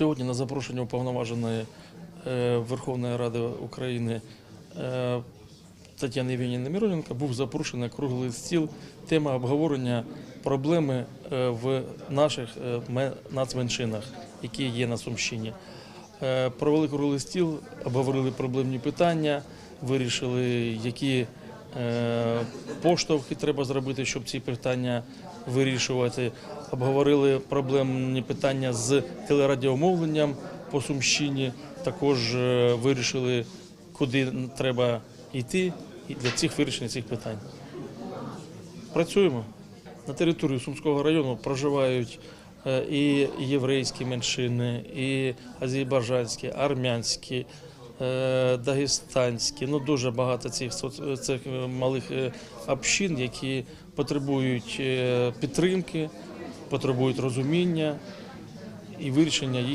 Сьогодні на запрошення уповноваженої е, Верховної Ради України е, Тетяни Євгенівни Мироненко був запрошений круглий стіл. Тема обговорення проблеми е, в наших нацменшинах, які є на Сумщині. Провели круглий стіл, обговорили проблемні питання, вирішили, які поштовхи треба зробити, щоб ці питання вирішувати. Обговорили проблемні питання з телерадіомовленням по Сумщині. Також е, вирішили, куди треба йти для цих вирішення цих питань. Працюємо. На території Сумського району проживають е, і єврейські меншини, і азербайджанські, армянські, дагестанські. Ну дуже багато цих цих е, малих е, общин, які потребують е, підтримки, потребують розуміння і вирішення їх.